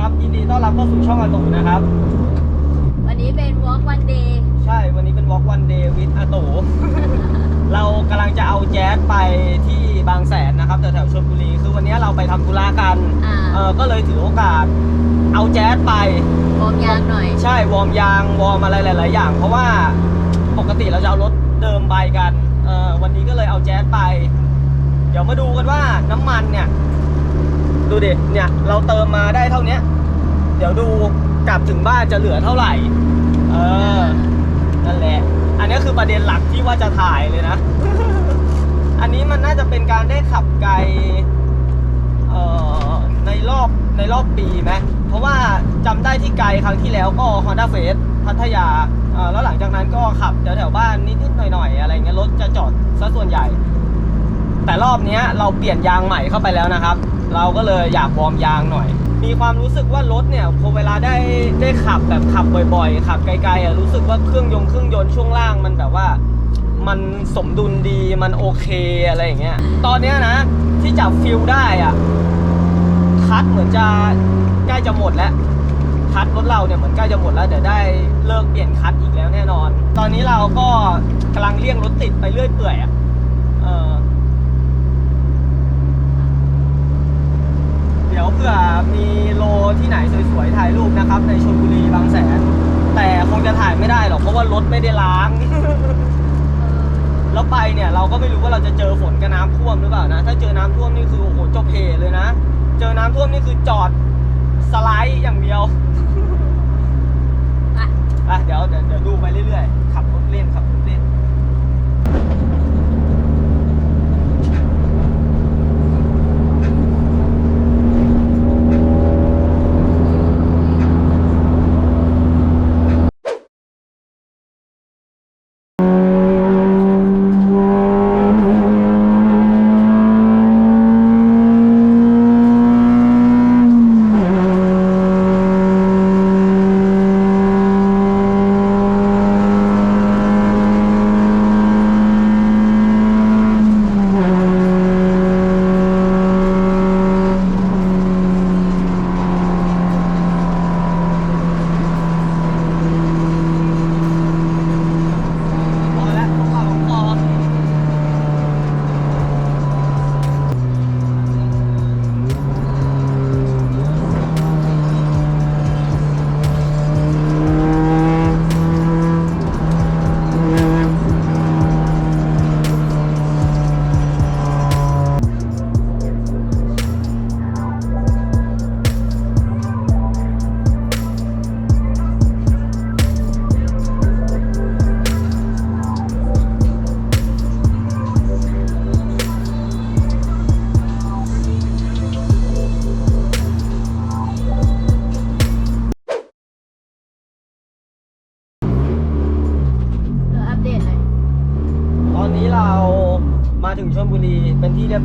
ครับ ยินดีต้อนรับเข้าสู่ช่องอาตุนะครับ วันนี้เป็น walk one day ใช่ วันนี้เป็น Walk One Day with อาตุเรากำลังจะเอาแจ๊สไปที่บางแสนนะครับแถวๆชลบุรี คือวันนี้เราไปทำธุระกัน อ่าเออก็เลยถือโอกาส เอาแจ๊สไป วอร์มยางหน่อย ใช่ วอร์มยาง วอร์มอะไรหลาย ๆ อย่าง เพราะว่าปกติเราจะเอารถเดิมไปกันเออวันนี้ก็เลยเอาแจ๊สไป เดี๋ยวมาดูกันว่าน้ำมันเนี่ย ดูดิ เนี่ย เราเติมมาได้เท่านี้ เดี๋ยวดูกลับถึงบ้านจะเหลือเท่าไหร่ เออ นั่นแหละ อันนี้คือประเด็นหลักที่ว่าจะถ่ายเลยนะ อันนี้มันน่าจะเป็นการได้ขับไกล เอ่อ ในรอบ ในรอบปีไหม เพราะว่าจำได้ที่ไกลครั้งที่แล้วก็ Honda f a c e พัทยาอ่อแล้วหลังจากนั้นก็ขับแถวแถวบ้านนิดๆหน่อยๆ อะไรเงี้ย รถจะจอดซะส่วนใหญ่ แต่รอบนี้เราเปลี่ยนยางใหม่เข้าไปแล้วนะครับ เราก็เลยอยากวอร์มยางหน่อย มีความรู้สึกว่ารถเนี่ยพอเวลาได้ได้ขับแบบขับบ่อยๆ ขับไกลๆอะรู้สึกว่าเครื่องยนต์เครื่องยนต์ช่วงล่างมันแบบว่า มันสมดุลดีมันโอเคอะไรอย่างเงี้ย ตอนเนี้ยนะที่จับฟิลได้อะคัดเหมือนจะใกล้จะหมดแล้วคัดรถเราเนี่ยเหมือนใกล้จะหมดแล้วเดี๋ยวได้เลิกเปลี่ยนคัดอีกแล้วแน่นอน ตอนนี้เราก็กำลังเลี่ยงรถติดไปเรื่อยเปื่อยอะเออ ดี๋ยวเผื่อมีโลที่ไหนสวยๆถ่ายรูปนะครับ ในชลบุรีบางแสน แต่คงจะถ่ายไม่ได้หรอกเพราะว่ารถไม่ได้ล้าง แล้วไปเนี่ยเราก็ไม่รู้ว่าเราจะเจอฝนกับน้ำท่วมหรือเปล่านะ ถ้าเจอน้ำท่วมนี่คือโอ้โหจบเพเลยนะ เจอน้ำท่วมนี่คือจอดสไลด์อย่างเดียวอะอะเดี๋ยวเดี๋ยวเดี๋ยวดูไปเรื่อยๆขับรถเล่นขับรถเล่น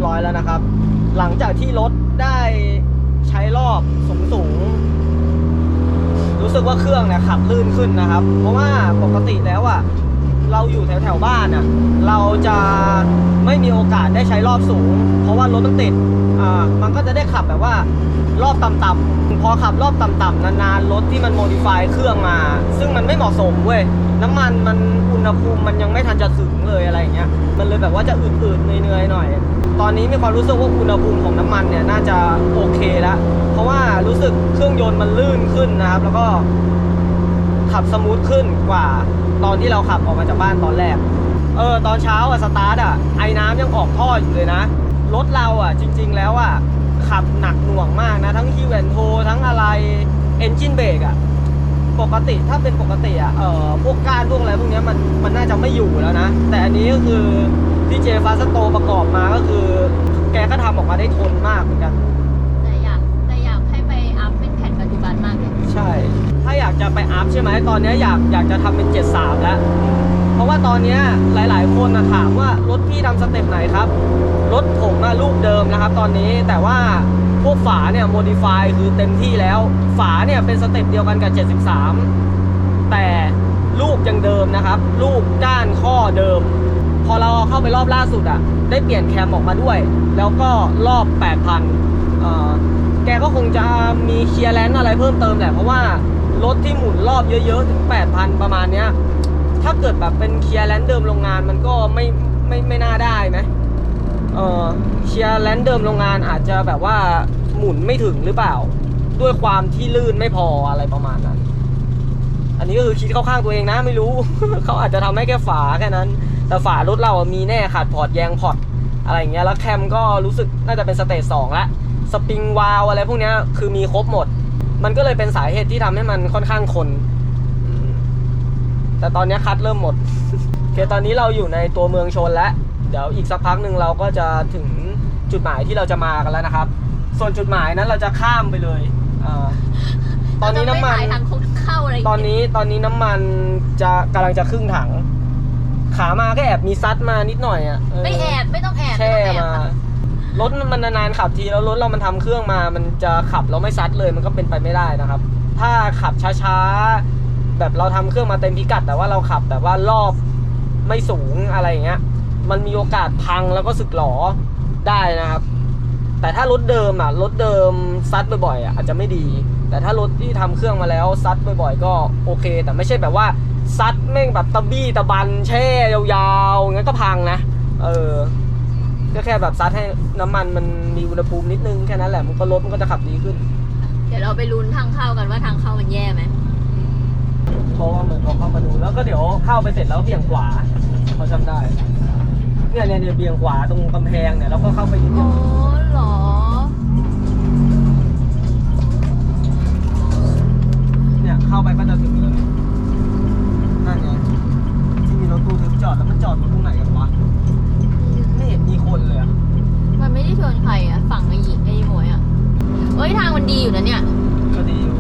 ร้อยแล้วนะครับ หลังจากที่รถได้ใช้รอบสูงสูงๆรู้สึกว่าเครื่องเนี่ยขับลื่นขึ้นนะครับ เพราะว่าปกติแล้วอะเราอยู่แถวแถวบ้านอะเราจะไม่มีโอกาสได้ใช้รอบสูง เพราะว่ารถมันติดอ่ามันก็จะได้ขับแบบว่ารอบต่ำๆพอขับรอบต่ำๆนานๆรถที่มันโมดิฟายเครื่องมา ซึ่งมันไม่เหมาะสมเว้ยน้ำมันมันอุณหภูมิมันยังไม่ทันจะถึงเลยอะไรอย่างเงี้ยมันเลยแบบว่าจะอืดๆเหนื่อยๆหน่อย ตอนนี้มีความรู้สึกว่าอุณหภูมิของน้ำมันเนี่ยน่าจะโอเคแล้วเพราะว่ารู้สึกเครื่องยนต์มันลื่นขึ้นนะครับ แล้วก็ขับสมูทขึ้นกว่าตอนที่เราขับออกมาจากบ้านตอนแรก เออตอนเช้าอะสตาร์ทอะไอ้น้ำยังออกท่ออยู่เลยนะ รถเราอะจริง ๆ แล้วอะขับหนักหน่วงมากนะ ทั้งฮิวแอนโททั้งอะไรเอนจินเบรกอะปกติถ้าเป็นปกติอะเออพวกก้านพวกอะไรพวกเนี้ยมันมันน่าจะไม่อยู่แล้วนะ แต่อันนี้ก็คือ ที่เจฟาสโตประกอบมาก็คือ แกก็ทำออกมาได้ทนมากเหมือนกัน แต่อยากแต่อยากให้ไปอัพเป็นแผ่นปัจจุบันมากเลยใช่ ถ้าอยากจะไปอัพใช่ไหมตอนนี้อยากอยากจะทำเป็น 73 แล้ว เพราะว่าตอนนี้หลาย ๆ คนนะถามว่ารถพี่ทำสเต็ปไหนครับ รถผมอะลูกเดิมนะครับ ตอนนี้แต่ว่าพวกฝาเนี่ยโมดิฟายคือเต็มที่แล้ว ฝาเนี่ยเป็นสเต็ปเดียวกันกับ 73 แต่ลูกยังเดิมนะครับ ลูกก้านข้อเดิม พอเราเข้าไปรอบล่าสุดอะได้เปลี่ยนแคมออกมาด้วย แล้วก็รอบ 8,000เอ่อแกก็คงจะมีเคลียร์แลนด์อะไรเพิ่มเติมแหละ เพราะว่ารถที่หมุนรอบเยอะๆ ถึง 8,000 ประมาณเนี้ย ถ้าเกิดแบบเป็นเคลียร์แลนด์เดิมโรงงานมันก็ไม่ไม่ไม่น่าได้ไหมเออเคลียร์แลนด์เดิมโรงงานอาจจะแบบว่าหมุนไม่ถึงหรือเปล่า ด้วยความที่ลื่นไม่พออะไรประมาณนั้น อันนี้ก็คือคิดเข้าข้างตัวเองนะไม่รู้ เขาอาจจะทำให้แค่ฝาแค่นั้น แต่ฝารถเราอะมีแน่ขาดพอร์ตแยงพอร์ตอะไรอย่างเงี้ยแล้วแคมก็รู้สึกน่าจะเป็นสเตจสองละสปริงวาลอะไรพวกเนี้ยคือมีครบหมด มันก็เลยเป็นสาเหตุที่ทำให้มันค่อนข้างคนอืมแต่ตอนเนี้ยคัดเริ่มหมดโอเคตอนนี้เราอยู่ในตัวเมืองชนแล้ว เดี๋ยวอีกสักพักหนึ่งเราก็จะถึงจุดหมายที่เราจะมากันแล้วนะครับ ส่วนจุดหมายนั้นเราจะข้ามไปเลยอาตอนนี้น้ำมันเราจะไถ่ายทางคงเข้าอะไรย่างตอนเงี้ยนี้ตอนนี้น้ำมันจะกำลังจะครึ่งถัง ขามาก็แอบมีซัดมานิดหน่อยอะเไม่แอบไม่ต้องแอบแช่ไต้องแอบมาค่ะรถมันนานๆขับทีแล้วรถเรามันทำเครื่องมา มันจะขับแล้วไม่ซัดเลยมันก็เป็นไปไม่ได้นะครับ ถ้าขับช้าๆแบบเราทำเครื่องมาเต็มพิกัด แต่ว่าเราขับแบบว่ารอบไม่สูงอะไรอย่างเงี้ย มันมีโอกาสพังแล้วก็สึกหลอได้นะครับ แต่ถ้ารถเดิมอะรถเดิมซัดบ่อยๆอะอาจจะไม่ดี แต่ถ้ารถที่ทำเครื่องมาแล้วซัดบ่อยๆ ก็โอเค แต่ไม่ใช่แบบว่า ซัดแม่งแบบตะบี้ตะบันแช่ยาวๆงั้นก็พังนะ เออ ก็แค่แบบซัดให้น้ำมันมันมีอุณหภูมินิดนึงแค่นั้นแหละมันก็รถมันก็จะขับดีขึ้น เดี๋ยวเราไปลุ้นทางเข้ากันว่าทางเข้ามันแย่ไหมเพราะว่าเหมือนเราเข้ามาดูแล้วก็เดี๋ยวเข้าไปเสร็จแล้วเบี่ยงขวาเขาจำได้เนี่ยเนี่ยเนี่ยเบี่ยงขวาตรงกำแพงเนี่ยแล้วก็เข้าไปนิดนึอ๋งอเหรอ เนี่ยเข้าไปก็จะถึงเลยนั่นไงที่มีรถตู้ถึงจอด แล้วมันจอดอยู่ตรงไหนกันวะไม่เห็นมีคนเลยอะมันไม่ได้ชนใครอะฝั่งไอ้หญิงไอ้หมวยอะเอ้ยทางมันดีอยู่นะเนี่ย ก็ดีอยู่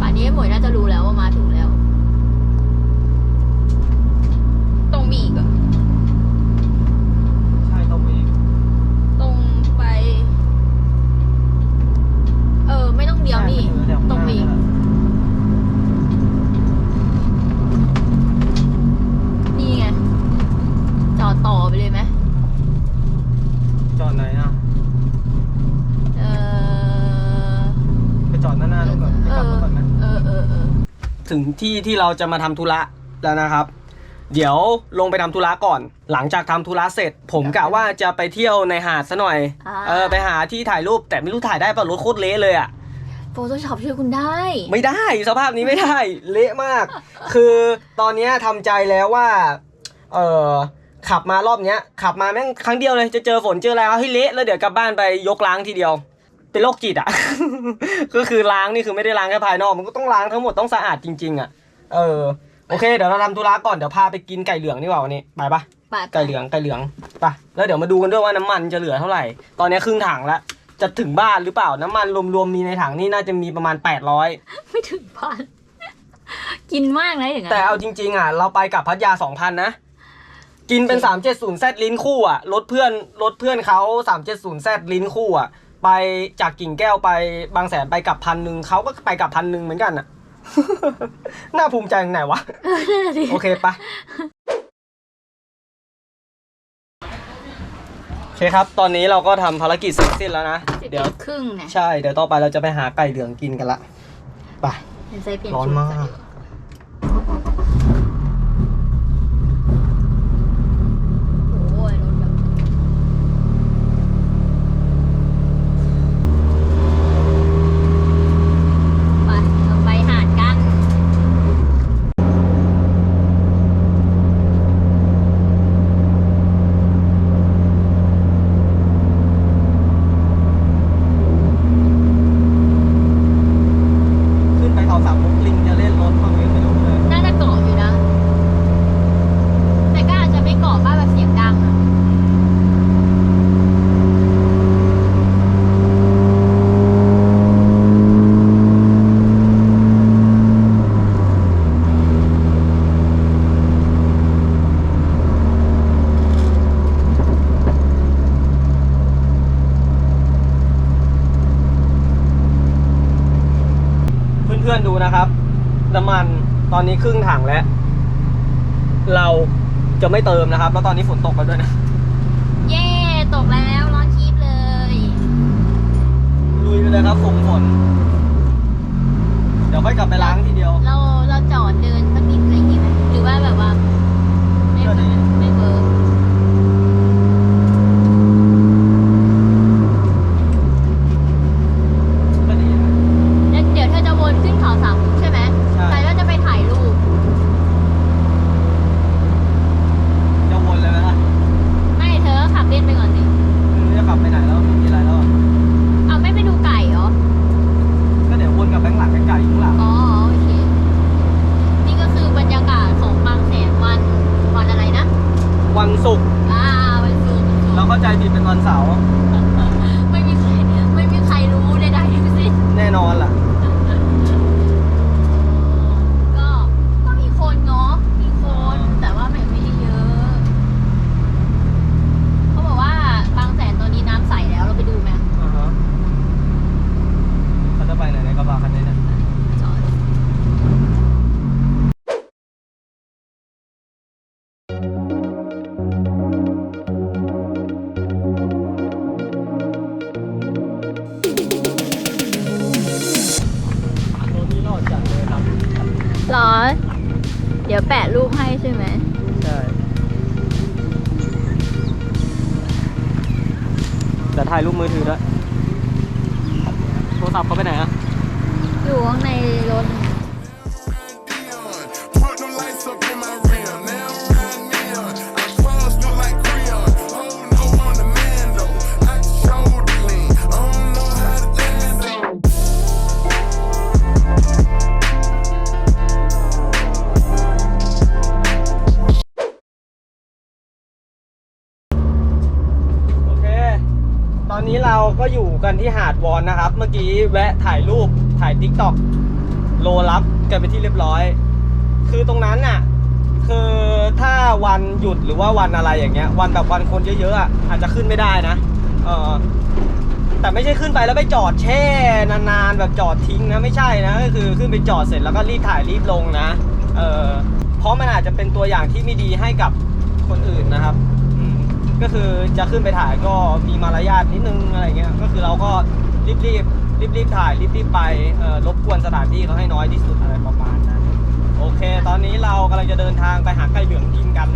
ป่านนี้ไอ้หมวยน่าจะรู้แล้วว่ามาถึงแล้ว ตรงมีอีกเหรอะ ใช่ต้องมี ตรงไป เออ ไม่ต้องเดียวนี่ ใช่ ตรงมีอีกนี่ไง จอดต่อไปเลยไหม จอดไหนอะ เออ ไปจอดหน้าๆรถก่อนไป เอก ลับรถ อ ก่อนนะ เออเออเออ ถึง ที่ที่เราจะมาทำธุระแล้วนะครับ เดี๋ยวลงไปทำธุระก่อน หลังจากทำธุระเสร็จ ผมกะว่าจะไปเที่ยวในหาดซะหน่อยอ่าเออไปหาที่ถ่ายรูปแต่ไม่รู้ถ่ายได้ป่ะรถโคตรเละเลยอะโฟโต้ช็อปช่วยคุณได้ ไม่ได้สภาพนี้ไม่ได้เละมาก คือตอนเนี้ยทำใจแล้วว่าเออขับมารอบเนี้ยขับมาแม่งครั้งเดียวเลยจะเจอฝนเจออะไรเอาให้เละแล้วเดี๋ยวกลับบ้านไปยกล้างทีเดียว เป็นโรคจิตอะ ก็คือล้างนี่คือไม่ได้ล้างแค่ภายนอก มันก็ต้องล้างทั้งหมดต้องสะอาดจริง ๆ อะ เออ โอเค เดี๋ยวเราทำธุระก่อน เดี๋ยวพาไปกินไก่เหลืองดีกว่าวันนี้ ไปปะไปไก่เหลือง ไก่เหลือง ไป แล้วเดี๋ยวมาดูกันด้วยว่าน้ำมันจะเหลือเท่าไหร่ ตอนนี้ครึ่งถังแล้วจะถึงบ้านหรือเปล่า น้ำมันรวมๆมีในถังนี่น่าจะมีประมาณ 800 ไม่ถึงพันกินมากนะอย่างนั้นแต่เอาจริง ๆ อะ เราไปกับพัทยา2,000นะกินเป็น 370แซดลิ้นคู่อะรถเพื่อนรถเพื่อนเขา370แซดลิ้นคู่อะ ไปจากกิ่งแก้วไปบางแสนไปกลับพันหนึ่งเขาก็ไปกลับพันหนึ่งเหมือนกันอะน่าภูมิใจตรงไหนวะเออนั่นน่ะดิโอเคปะโอเคครับ ตอนนี้เราก็ทำภารกิจเสร็จสิ้นแล้วนะสิบเดี๋ยว ครึ่งนะใช่ เดี๋ยวต่อไปเราจะไปหาไก่เหลืองกินกันละ ไปเป็นไซเปลี่ยนร้อนชุดมาก ก่อนดีกว่าโอ้ยรถแบบไปเราไปหาดกัน ขึ้นไปเขาสามมุกลิงจะเล่นรถบ้างไหมไม่รู้เลย น่าจะเกาะอยู่นะ แต่ก็อาจจะไม่เกาะบ้านแบบเสียงดังอะ เพื่อนๆดูนะครับ น้ำมันตอนนี้ครึ่งถังแล้ว เรา จะไม่เติมนะครับ แล้วตอนนี้ฝนตกแล้วด้วยนะ ดี๋ยวแปะรูปให้ใช่ไหมใช่เดี๋ยวถ่ายรูปมือถือด้วย โทรศัพท์เขาไปไหนอะอยู่ข้างในรถ อนนี้เราก็อยู่กันที่หาดวอนนะครับ เมื่อกี้แวะถ่ายรูปถ่ายทิกตอกโลรับกันไปที่เรียบร้อย คือตรงนั้นน่ะ คือถ้าวันหยุดหรือว่าวันอะไรอย่างเงี้ย วันแบบวันคนเยอะๆอะอาจจะขึ้นไม่ได้นะเออแต่ไม่ใช่ขึ้นไปแล้วไปจอดแช่นานๆแบบจอดทิ้งนะไม่ใช่นะก็คือขึ้นไปจอดเสร็จแล้วก็รีบถ่ายรีบลงนะเออเพราะมันอาจจะเป็นตัวอย่างที่ไม่ดีให้กับคนอื่นนะครับ ก็คือจะขึ้นไปถ่ายก็มีมารยาทนิดนึงอะไรเงี้ยก็คือเราก็รีบรีบรีบรีบๆถ่ายรีบรีบๆไปเออรบกวนสถานที่เขาให้น้อยที่สุดอะไรประมาณนั้นโอเค ตอนนี้เรากำลังจะเดินทางไปหาไก่เหลืองกินกัน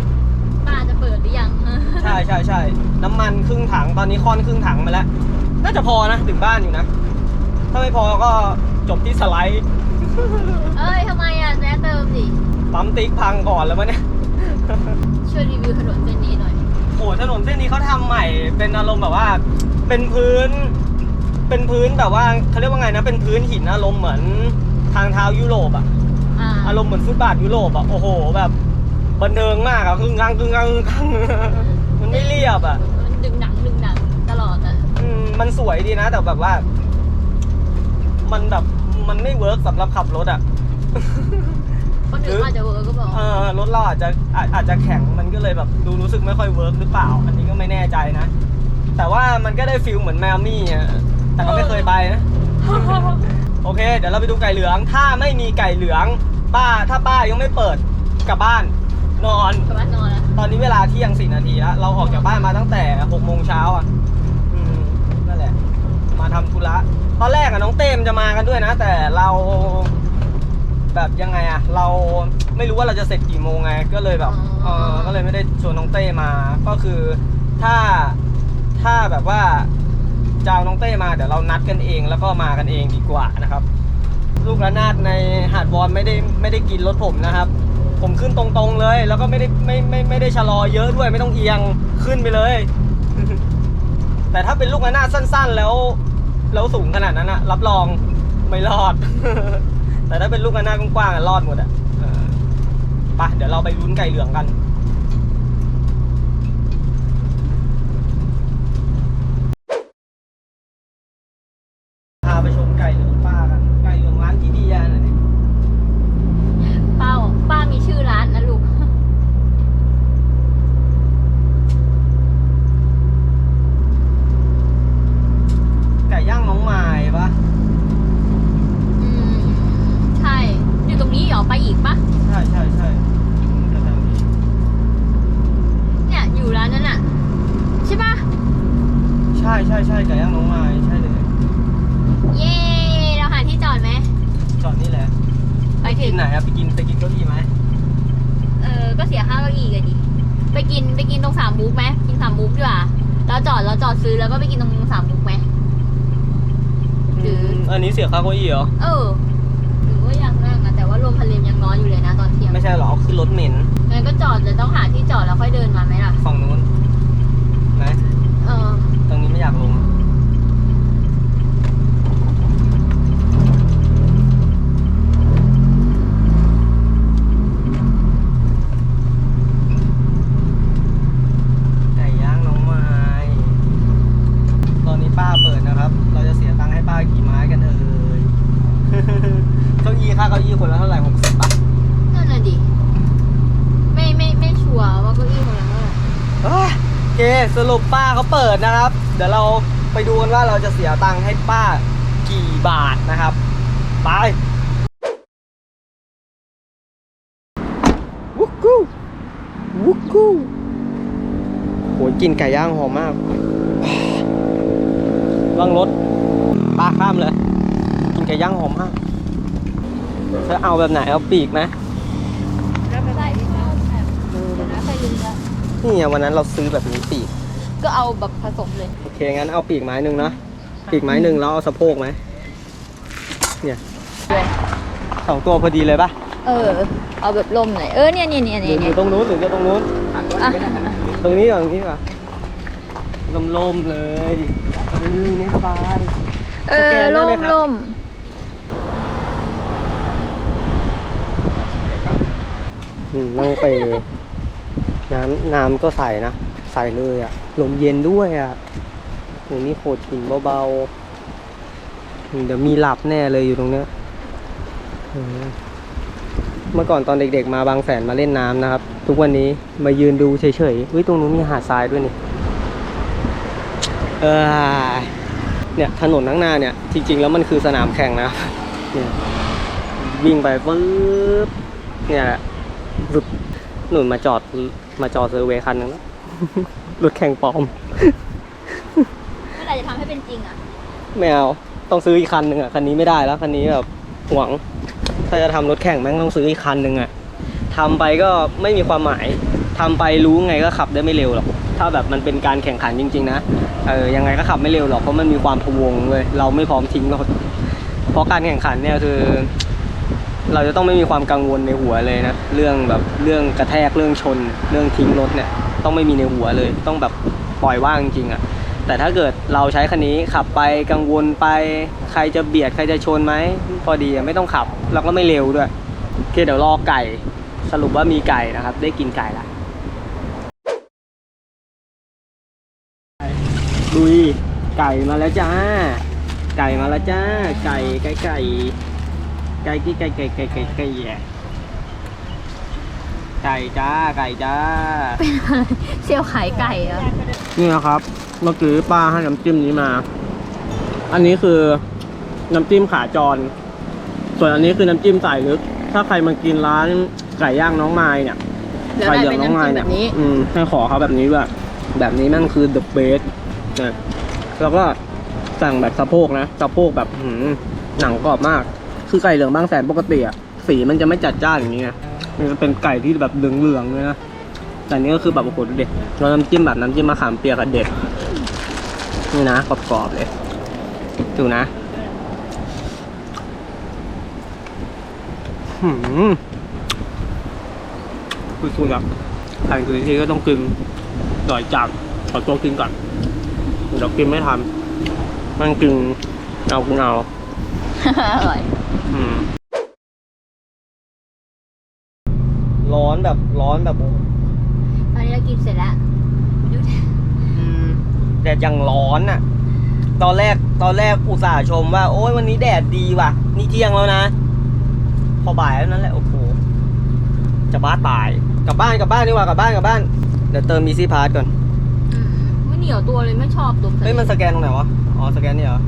ป้าจะเปิดหรือยัง ใช่ใช่ใช่น้ำมันครึ่งถังตอนนี้ค่อนครึ่งถังมาแล้ว น่าจะพอนะถึงบ้านอยู่นะ ถ้าไม่พอก็จบที่สไลด์เอ้ยทำไมอะแจ๊เติมสิ ปั๊มติ๊กพังก่อนแล้วมั้ยเนี่ย ช่วยรีวิวถนนเส้นนี้หน่อย โอ้ถนนเส้นนี้เขาทำใหม่ เป็นอารมณ์แบบว่า เป็นพื้น เป็นพื้นแบบว่าเขาเรียกว่าไงนะ เป็นพื้นหินอารมณ์เหมือนทางเท้ายุโรปอะอ่าอารมณ์เหมือนฟุตบาทยุโรปอะโอ้โห แบบบันเทิงมากอะครึ่งกลางครึ่งกลางครึ่งกลางมันไม่เรียบอะมันดึงหนังดึงหนังตลอดอะอืมมันสวยดีนะ แต่แบบว่า มันแบบ มันไม่เวิร์กสำหรับขับรถอะ คนอื่นอาจจะเวิร์กก็บอกเออรถเราอาจจะอาจอาจจะแข็งมันก็เลยแบบดูรู้สึกไม่ค่อยเวิร์กหรือเปล่า อันนี้ก็ไม่แน่ใจนะ แต่ว่ามันก็ได้ฟิลเหมือนแมวมี่อะแต่ก็ไม่เคยไปนะ โอเค เดี๋ยวเราไปดูไก่เหลือง ถ้าไม่มีไก่เหลือง ป้าถ้าป้ายังไม่เปิดกลับบ้านนอน กลับบ้านนอนแล้วตอนนี้เวลาเที่ยงสี่นาทีแล้วเราออกจากบ้านมาตั้งแต่หกโมงเช้าอะอืมนั่นแหละ มาทำธุระตอนแรกอะน้องเต้มจะมากันด้วยนะ แต่เรา แบบยังไงอะเราไม่รู้ว่าเราจะเสร็จกี่โมงไง ก็เลยแบบเออก็เลยไม่ได้ชวนน้องเต้มา ก็คือถ้าถ้าแบบว่าจะเอาน้องเต้มาเดี๋ยวเรานัดกันเองแล้วก็มากันเองดีกว่านะครับ ลูกระนาดในหาดวอนไม่ได้ไม่ได้กินรถผมนะครับ ผมขึ้นตรงๆเลย แล้วก็ไม่ได้ไม่ไม่ไม่ได้ชะลอเยอะด้วยไม่ต้องเอียงขึ้นไปเลย แต่ถ้าเป็นลูกระนาดสั้น ๆ แล้ว แล้วสูงขนาดนั้นอะรับรองไม่รอด แต่ถ้าเป็นลูกระนาดกว้างๆอะรอดหมดอะไปเดี๋ยวเราไปลุ้นไก่เหลืองกัน พาไปชมไก่เหลืองป้ากัน ไก่เหลืองร้านที่ดีอะน่ะนี่ ป้าบอกป้ามีชื่อร้านนะลูก ไก่ย่างน้องไม้ปะ อืม ใช่ อยู่ตรงนี้เหรอ ไปอีกปะ ใช่ใช่ใช่แถวๆนี้ ใช่ใช่ไก่ย่างน้องไม้ใช่เลย เย้เราหาที่จอดไหม จอดนี่แหละ ไปถึ กิ ง นไหนอะไปกินไปกินเก้าอี้ไหม เออ ก็เสียค่าเก้า อี้กันดิไปกินไปกินตรงสามบุ๊กไหมกินสามบุ๊กดีกว่าเราจอดเราจอดซื้อแล้วก็ไปกินตรงสามบุ๊กไหม หรือ อันนี้เสียค่าเก้าอี้เหรอ เออหรือว่ายังนั่งอะแต่ว่ารวมพันเลมยังน้อยอยู่เลยนะตอนเที่ยงไม่ใช่หรอเอาขึ้นรถเหม็นงั้นก็จอดเลยต้องหาที่จอดแล้วค่อยเดินมาไหมล่ะ ฝั่งนู้นไหมเออ ตรงนี้ไม่อยากลงไก่ย่างน้องไม้ ตอนนี้ป้าเปิดนะครับ เราจะเสียตังค์ให้ป้ากี่ไม้กันเอ่ย เก้าอี้ ค่าเก้าอี้คนละเท่าไหร่หกสิบบาทนั่นน่ะดิ ไม่ไม่ไม่ชัวร์ว่าเก้าอี้คนละเท่าไหร่โอเคสรุปป้าเขาเปิดนะครับ เดี๋ยวเราไปดูกันว่าเราจะเสียตังค์ให้ป้ากี่บาทนะครับ ไปวุกกูวุกกูโหยกลินไก่ย่างหอมมากว่างรถป้าข้ามเลย กินไก่ย่างหอมมาก จะเอาแบบไหนเอาปีกไหมแล้วไปได้ที่เขาแบบเดี๋ยวนะใครลืมละนี่ไงวันนั้นเราซื้อแบบนี้ปีก ก็เอาแบบผสมเลย โอเคงั้นเอาปีกไม้หนึ่งนะปีกไม้หนึ่งแล้วเอาสะโพกไหมเนี่ยด้วยสองตัวพอดีเลยปะเออ เอาแบบลมหน่อยเออเนี่ยเนี่ยเนี่ยหรือเนี่ยอยู่ตรงนู้นหรือจะตรงนู้นอะตรงนี้ก่อนตรงนี้ก่อนลมๆเลยอืมนี่สบายเออสแกนได้ลไหมม ครับ ลม อืม นั่งไปน้ำน้ำก็ใส่นะ ใส่เลยอะลมเย็นด้วยอะโหนี่โคตรหินเบาๆ เดี๋ยวมีหลับแน่เลยอยู่ตรงเนี้ยเมื่อก่อนตอนเด็กๆ มาบางแสนมาเล่นน้ำนะครับ ทุกวันนี้มายืนดูเฉยๆเฮ้ยตรงนู้นมีหาดทรายด้วยนี่เออเนี่ยถนนข้างหน้าเนี่ย จริง ๆ แล้วมันคือสนามแข่งนะเนี่ยวิ่งไปปึ๊บเนี่ย แหละรึบหนุนมาจอดมาจอดเซอร์เวย์คันหนึงแล้วรถแข่งปลอม เมื่อไหร่จะทำให้เป็นจริงอะไม่เอา ต้องซื้ออีกคันหนึ่งอะ คันนี้ไม่ได้แล้ว คันนี้แบบหวง ถ้าจะทำรถแข่งแม่งต้องซื้ออีกคันหนึ่งอะทำไปก็ไม่มีความหมายทำไปรู้ไงก็ขับได้ไม่เร็วหรอก ถ้าแบบมันเป็นการแข่งขันจริง ๆ นะ เออ ยังไงก็ขับไม่เร็วหรอก เพราะมันมีความพะวงเลย เราไม่พร้อมทิ้งรถเพราะการแข่งขันเนี่ยคือ เราจะต้องไม่มีความกังวลในหัวเลยนะเรื่องแบบเรื่องกระแทกเรื่องชน เรื่องทิ้งรถเนี่ยต้องไม่มีในหัวเลย ต้องแบบปล่อยว่างจริงๆอะแต่ถ้าเกิดเราใช้คันนี้ขับไปกังวลไป ใครจะเบียดใครจะชนไหมพอดีไม่ต้องขับแล้วก็ไม่เร็วด้วยโอเคเดี๋ยวรอไก่สรุปว่ามีไก่นะครับ ได้กินไก่ละดุยไก่มาแล้วจ้า ไก่มาแล้วจ้า ไก่ไก่ไก่ ไก่ไก่ไก่ไก่ไก่ไก่ไก่แย่ไก่จ้าไก่จ้าเซียวขายไก่เหรอะนี่นะครับเมื่อกี้ป้าให้น้ำจิ้มนี้มา อันนี้คือน้ำจิ้มขาจร ส่วนอันนี้คือน้ำจิ้มสายลึก ถ้าใครมากินร้านไก่ย่างน้องไม้เนี่ยไก่เหลืองน้องไม้เนี่ยอืมให้ขอเขาแบบนี้ด้วยแบบนี้แมันคือ the best นะแล้วก็สั่งแบบสะโพกนะสะโพกแบบหืมหนังกรอบมาก คือไก่เหลืองบางแสนปกติอะสีมันจะไม่จัดจ้านอย่างนี้ไงมันจะเป็นไก่ที่แบบเหลืองๆเลยนะแต่อันนี้ก็คือแบบโอ้โหเด็ดแล้วน้ำจิ้มแบบน้ำจิ้มมะขามเปียกอะเด็ดนี่นะกรอบๆเลยดูนะหืมสุดๆอะใครคือทีก็ต้องกินต่อยจับขอตัวกินก่อนเดี๋ยวกินไม่ทันมันกินเอากินเอาอร่อย ร้อนแบบร้อนแบบโอ้ตอนนี้เรากินเสร็จแล้วดูดิอืมแดดยังร้อนอะ ตอนแรกตอนแรกอุตส่าห์ชมว่า โอ้ยวันนี้แดดดีว่ะ นี่เที่ยงแล้วนะ พอบ่ายแล้วนั้นแหละโอ้โหจะบ้าตายกลับบ้านกลับบ้านดีกว่ากลับบ้านกลับบ้านเดี๋ยวเติมมีซี่พาร์ทก่อนอืมไม่เหนียวตัวเลยไม่ชอบดมเฮ้ยมันสแกนตรงไหนวะอ๋อสแกนนี่เหรอ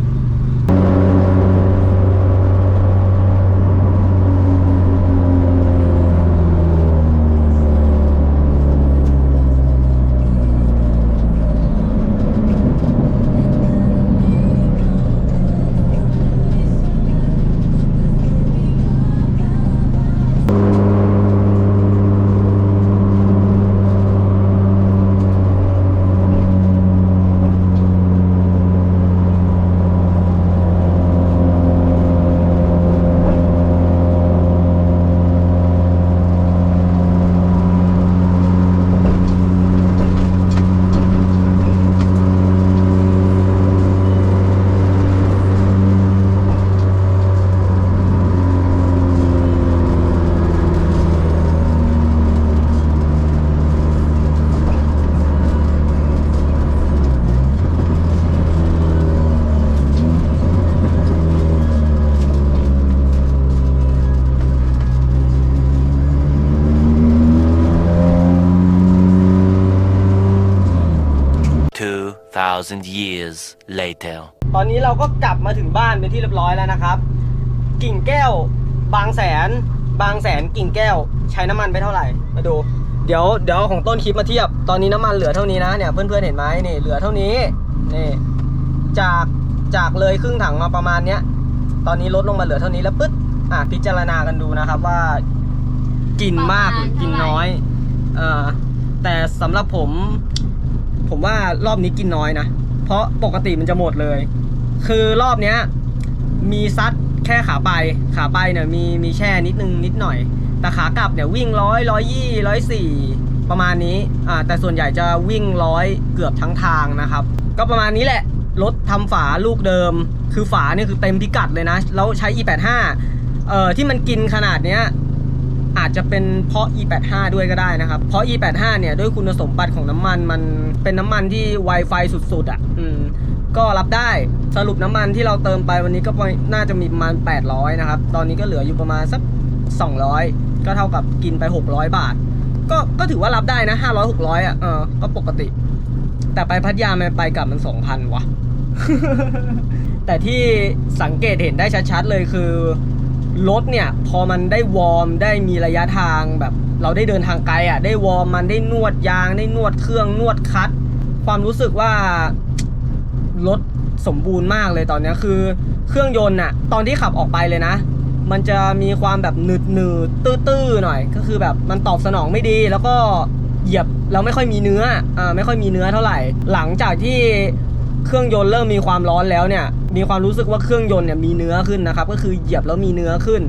2,000 years later. ตอนนี้เราก็กลับมาถึงบ้านเป็นที่เรียบร้อยแล้วนะครับ กิ่งแก้ว บางแสน บางแสนกิ่งแก้ว ใช้น้ำมันไปเท่าไหร่ มาดู เดี๋ยวเดี๋ยวเอาของต้นคลิปมาเทียบ ตอนนี้น้ำมันเหลือเท่านี้นะเนี่ยเพื่อนๆเห็นไหมนี่เหลือเท่านี้นี่จากจากเลยครึ่งถังมาประมาณเนี้ย ตอนนี้ลดลงมาเหลือเท่านี้แล้วปึ๊ดอะพิจารณากันดูนะครับว่า กินมากหรือกินน้อย เอ่อแต่สำหรับผม ผมว่ารอบนี้กินน้อยนะ เพราะปกติมันจะหมดเลย คือรอบเนี้ยมีซัดแค่ขาไป ขาไปเนี่ยมีมีแช่นิดนึงนิดหน่อย แต่ขากลับเนี่ยวิ่งร้อยร้อยยี่ร้อยสี่ประมาณนี้ อ่า แต่ส่วนใหญ่จะวิ่งร้อยเกือบทั้งทางนะครับ ก็ประมาณนี้แหละ รถทำฝาลูกเดิม คือฝาเนี่ยคือเต็มพิกัดเลยนะ แล้วใช้ e85 เอ่อที่มันกินขนาดเนี้ย อาจจะเป็นเพราะ e85 ด้วยก็ได้นะครับ เพราะ e85 เนี่ยด้วยคุณสมบัติของน้ำมันมันเป็นน้ำมันที่ Wi-Fi สุดๆอะอืมก็รับได้สรุปน้ำมันที่เราเติมไปวันนี้ก็น่าจะมีประมาณ 800 นะครับ ตอนนี้ก็เหลืออยู่ประมาณสัก 200 ก็เท่ากับกินไป 600 บาท ก็ก็ถือว่ารับได้นะ 500 600 อะเออก็ปกติ แต่ไปพัทยามันไปกลับมัน 2,000 วะแต่ที่สังเกตเห็นได้ชัดๆเลยคือ รถเนี่ยพอมันได้วอร์มได้มีระยะทางแบบ เราได้เดินทางไกลอะ ได้วอร์มมันได้นวดยาง ได้นวดเครื่องนวดคัด ความรู้สึกว่ารถสมบูรณ์มากเลยตอนนี้คือ เครื่องยนต์น่ะตอนที่ขับออกไปเลยนะ มันจะมีความแบบหนืดหนืดตื้อตื้อๆหน่อย ก็คือแบบมันตอบสนองไม่ดีแล้วก็เหยียบแล้วไม่ค่อยมีเนื้ออ่าไม่ค่อยมีเนื้อเท่าไหร่ หลังจากที่เครื่องยนต์เริ่มมีความร้อนแล้วเนี่ย มีความรู้สึกว่าเครื่องยนต์เนี่ยมีเนื้อขึ้นนะครับ ก็คือเหยียบแล้วมีเนื้อขึ้น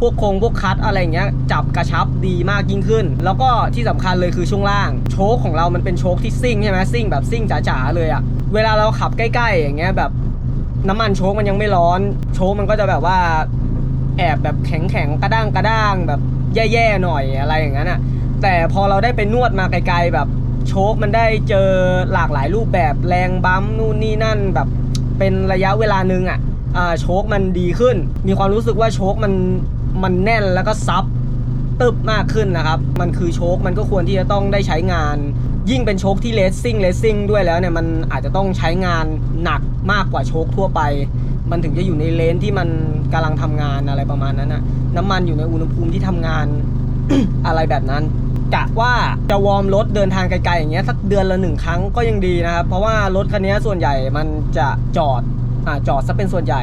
พวกโครงพวกคัดอะไรเงี้ยจับกระชับดีมากยิ่งขึ้น แล้วก็ที่สำคัญเลยคือช่วงล่าง โชคของเรามันเป็นโชคที่ซิ่งใช่ไหมซิ่งแบบซิ่งจ๋าๆเลยอะเวลาเราขับใกล้ ๆ อย่างเงี้ยแบบน้ำมันโชคมันยังไม่ร้อน โชคมันก็จะแบบว่าแอบแบบแข็งๆกระด้างกระด้างแบบแย่ๆหน่อยอะไรอย่างนั้นอะแต่พอเราได้ไปนวดมาไกลๆแบบโชคมันได้เจอหลากหลายรูปแบบแรงบัมป์นู่นนี่นั่นแบบ เป็นระยะเวลาหนึ่งอะอ่าโชคมันดีขึ้น มีความรู้สึกว่าโชคมันมันแน่นแล้วก็ซับตึบมากขึ้นนะครับ มันคือโชคมันก็ควรที่จะต้องได้ใช้งาน ยิ่งเป็นโชคที่เลสซิ่งเลสซิ่งด้วยแล้วเนี่ยมันอาจจะต้องใช้งานหนักมากกว่าโชคทั่วไป มันถึงจะอยู่ในเลนที่มันกำลังทำงานอะไรประมาณนั้นนะน้ำมันอยู่ในอุณหภูมิที่ทำงานอะไรแบบนั้น กะว่าจะวอร์มรถเดินทางไกลๆอย่างเงี้ยสักเดือนละหนึ่งครั้งก็ยังดีนะครับ เพราะว่ารถคันนี้ส่วนใหญ่มันจะจอดอ่าจอดซะเป็นส่วนใหญ่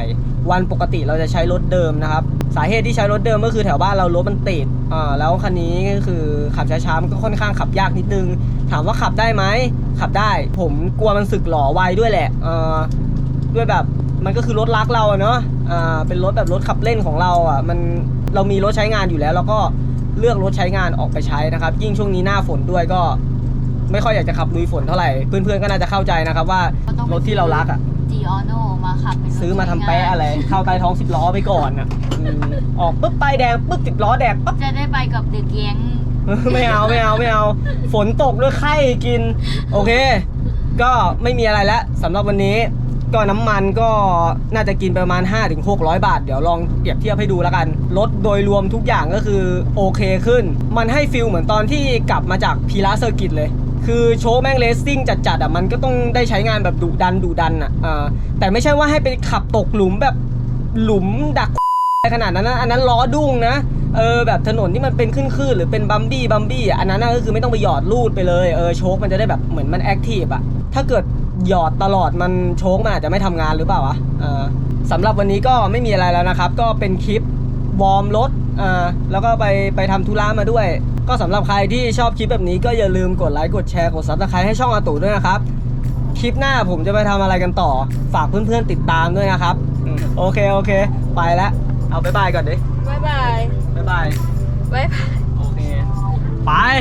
วันปกติเราจะใช้รถเดิมนะครับ สาเหตุที่ใช้รถเดิมก็คือแถวบ้านเรารถมันติดอ่าแล้วคันนี้ก็คือขับช้าๆมันก็ค่อนข้างขับยากนิดนึง ถามว่าขับได้ไหมขับได้ ผมกลัวมันสึกหล่อไวด้วยแหละเออด้วยแบบมันก็คือรถรักเราเนาะอ่าเป็นรถแบบรถขับเล่นของเราอะมันเรามีรถใช้งานอยู่แล้ว แล้วก็ เลือกรถใช้งานออกไปใช้นะครับ ยิ่งช่วงนี้หน้าฝนด้วยก็ ไม่ค่อยอยากจะขับลุยฝนเท่าไหร่ เพื่อนๆก็น่าจะเข้าใจนะครับว่ารถที่เรารักอะจีออโนมาขับเป็นรถซื้อมาทำแปะอะไร เข้าใต้ท้องสิบล้อไปก่อนอะอืมออกปุ๊บป้ายแดงปุ๊บสิบล้อแดงปั๊บ จะได้ไปกับเด็กแก๊งไม่เอาไม่เอาไม่เอา ฝนตกด้วยไข้กิน โอเค ก็ไม่มีอะไรแล้วสำหรับวันนี้ ก็น้ำมันก็น่าจะกินประมาณ 5-600 บาท เดี๋ยวลองเปรียบเทียบให้ดูแล้วกัน รถโดยรวมทุกอย่างก็คือโอเคขึ้น มันให้ฟิลเหมือนตอนที่กลับมาจากพีระเซอร์กิตเลย คือโชว์แม่งเลสซิ่งจัดๆอะมันก็ต้องได้ใช้งานแบบดุดันดุดันอะอ่าแต่ไม่ใช่ว่าให้ไปขับตกหลุมแบบหลุมดัก อะไรขนาดนั้นนะอันนั้นล้อดุ้งนะ เออแบบถนนที่มันเป็นขึ้นๆหรือเป็นบัมบี้บัมบี้อะอันนั้นน่ะก็คือไม่ต้องไปหยอดลูดไปเลยเออโชคมันจะได้แบบเหมือนมันแอคทีฟอะถ้าเกิด หยอดตลอดมันโชคมันอาจจะไม่ทำงานหรือเปล่าวะเออสำหรับวันนี้ก็ไม่มีอะไรแล้วนะครับ ก็เป็นคลิปวอร์มรถอ่าแล้วก็ไปไปทำธุระมาด้วย ก็สำหรับใครที่ชอบคลิปแบบนี้ก็อย่าลืมกดไลค์กดแชร์กดซับสไครต์ให้ช่องอาตู่ด้วยนะครับ คลิปหน้าผมจะไปทำอะไรกันต่อ ฝากเพื่อนๆติดตามด้วยนะครับอืมโอเคโอเค ไปแล้วเอาบ๊ายบายก่อนดิบ๊ายบายบ๊ายบายบ๊ายบาย